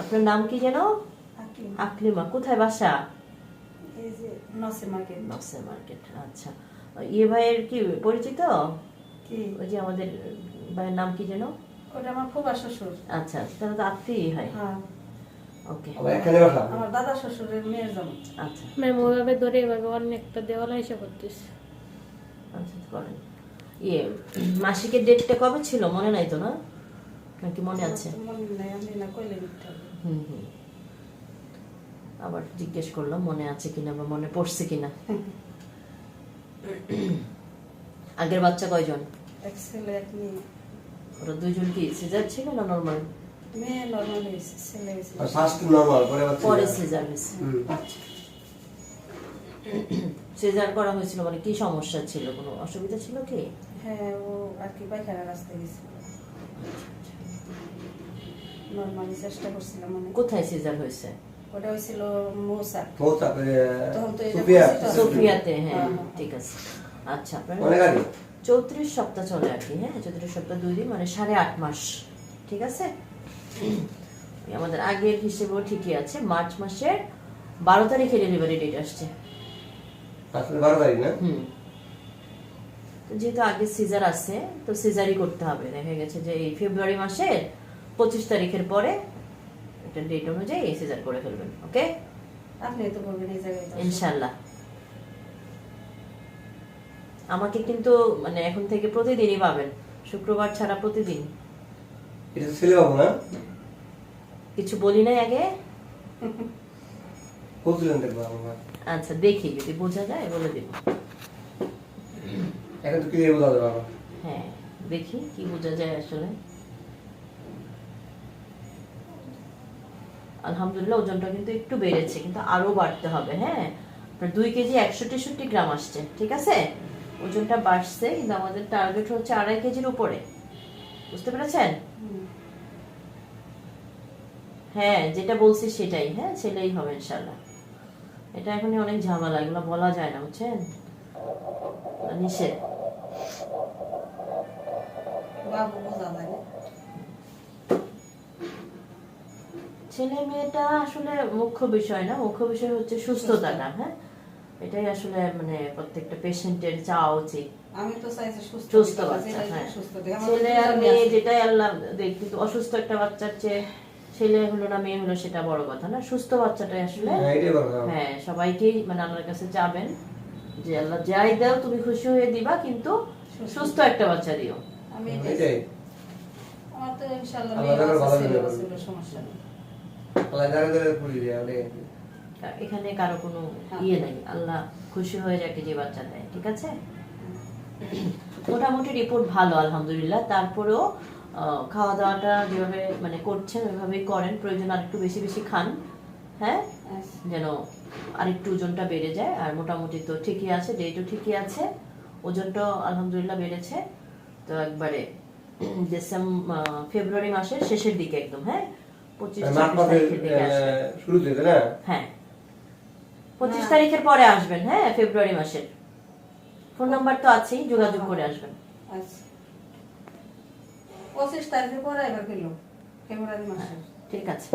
আপনার নাম কি যেন? আকলিমা কোথায় বাসা? নসে মার্কেট। মার্কেট আচ্ছা। ইয়ে ভাইয়ের কি পরিচিত? ওই যে আমাদের ভাইয়ের নাম কি যেন? ওটা আমার ফুবা শ্বশুর। আচ্ছা তাহলে তো আত্মীয় হয়। হ্যাঁ। ওকে। আমার দাদা শ্বশুরের মেয়ের আচ্ছা। ম্যাম ওইভাবে ধরে এভাবে অনেকটা দেওয়ালা করতেছে আচ্ছা করেন। ইয়ে মাসিকের ডেটটা কবে ছিল? মনে নাই তো না? নাকি মনে আছে। তো মনে নাই আমি না কইলে মিথ্যা বলি। হুম হুম। আবার জিজ্ঞেস করলাম মনে আছে কিনা বা মনে পড়ছে কিনা? আগের বাচ্চা কয়জন? ওরা দুইজন কি সিজার ছিল না নর্মাল পরে সিজার। হয়েছে। সিজার করা হয়েছিল মানে কি সমস্যা ছিল? কোনো অসুবিধা ছিল কি? হ্যাঁ ও আর কি পায়খানা রাস্তায় গেছিল। নর্মালি চেষ্টা করছিলাম মানে কোথায় সিজার হয়েছে? ওটা হয়েছিল মৌসা তো তখন তো এটা। সোফিয়াতে। হ্যাঁ, হ্যাঁ। ঠিক আছে। আচ্ছা আপনার চৌত্রিশ সপ্তাহ চলে আর কি হ্যাঁ চৌত্রিশ সপ্তাহ দুই দিন মানে সাড়ে আট মাস ঠিক আছে? আমাদের আগের হিসেবেও ঠিকই আছে মার্চ মাসের বারো তারিখে ডেলিভারি ডেট আসছে। বারো তারিখ না? হুম। তো যেহেতু আগে সিজার আছে তো সিজারই করতে হবে। দেখা গেছে যে এই ফেব্রুয়ারি মাসের পঁচিশ তারিখের পরে একটা ডেট অনুযায়ী সিজার করে ফেলবেন ওকে আপনি তো বলবেন এই জায়গায় ইনশাল্লাহ আমাকে কিন্তু মানে এখন থেকে প্রতিদিনই পাবেন শুক্রবার ছাড়া প্রতিদিন। এটা ছেলে বাবু না? কিছু বলি নাই আগে? আচ্ছা দেখি যদি বোঝা যায় বলে দিব। এখন তো ক্লিয়ার বোঝা যাবে বাবা হ্যাঁ দেখি কি বোঝা যায় আসলে। আলহামদুলিল্লাহ, ওজনটা কিন্তু একটু বেড়েছে, কিন্তু আরও বাড়তে হবে হ্যাঁ? আপনার দুই কেজি একশো তেষট্টি গ্রাম আসছে, ঠিক আছে? ওজনটা বাড়ছে, কিন্তু আমাদের টার্গেট হচ্ছে আড়াই কেজির উপরে। বুঝতে পেরেছেন? হ্যাঁ যেটা বলছি সেটাই হ্যাঁ ছেলেই হবে ইনশাল্লাহ এটা এখন অনেক ঝামেলা, এগুলো বলা যায় না, বুঝছেন? নিষেধ ছেলে মেয়েটা আসলে মুখ্য বিষয় না মুখ্য বিষয় হচ্ছে সুস্থতাটা হ্যাঁ এটাই আসলে মানে প্রত্যেকটা পেশেন্টের চাওয়া উচিত আমি তো চাইছি সুস্থ সুস্থ বাচ্চা হ্যাঁ। আমার ছেলে আর মেয়ে যেটাই আল্লাহ কিন্তু অসুস্থ একটা বাচ্চার চেয়ে ছেলে হলো না মেয়ে হলো সেটা বড় কথা না সুস্থ বাচ্চাটাই আসলে হ্যাঁ হ্যাঁ সবাইকেই মানে আল্লাহর কাছে যাবেন যে আল্লাহ যাই দাও তুমি খুশি হয়ে দিবা কিন্তু সুস্থ একটা বাচ্চা দিও। আমি আমার তো ইনশাআল্লাহ সমস্যা নেই। এখানে কারও কোনো ইয়ে নেই। আল্লাহ খুশি হয়ে যাকে যে বাচ্চা দেয় ঠিক আছে? মোটামুটি রিপোর্ট ভালো আলহামদুলিল্লাহ। তারপরেও আহ, খাওয়া দাওয়াটা যেভাবে মানে করছেন ওইভাবেই করেন। প্রয়োজন আর একটু বেশি বেশি খান। হ্যাঁ। যেন আরেকটু ওজনটা বেড়ে যায় আর মোটামুটি তো ঠিকই আছে ডেটও ঠিকই আছে ওজনটাও আলহামদুলিল্লাহ বেড়েছে। তো একবারে ডিসেম্বর ফেব্রুয়ারি মাসের শেষের দিকে একদম হ্যাঁ? পঁচিশ তারিখের দিকে শুরুতে হ্যাঁ। পঁচিশ তারিখের পরে আসবেন হ্যাঁ? ফেব্রুয়ারি মাসের। ফোন নাম্বার তো আছেই যোগাযোগ করে আসবেন। আচ্ছা। পঁচিশ তারিখের পরে এবার ফেব্রুয়ারি মাসে ঠিক আছে।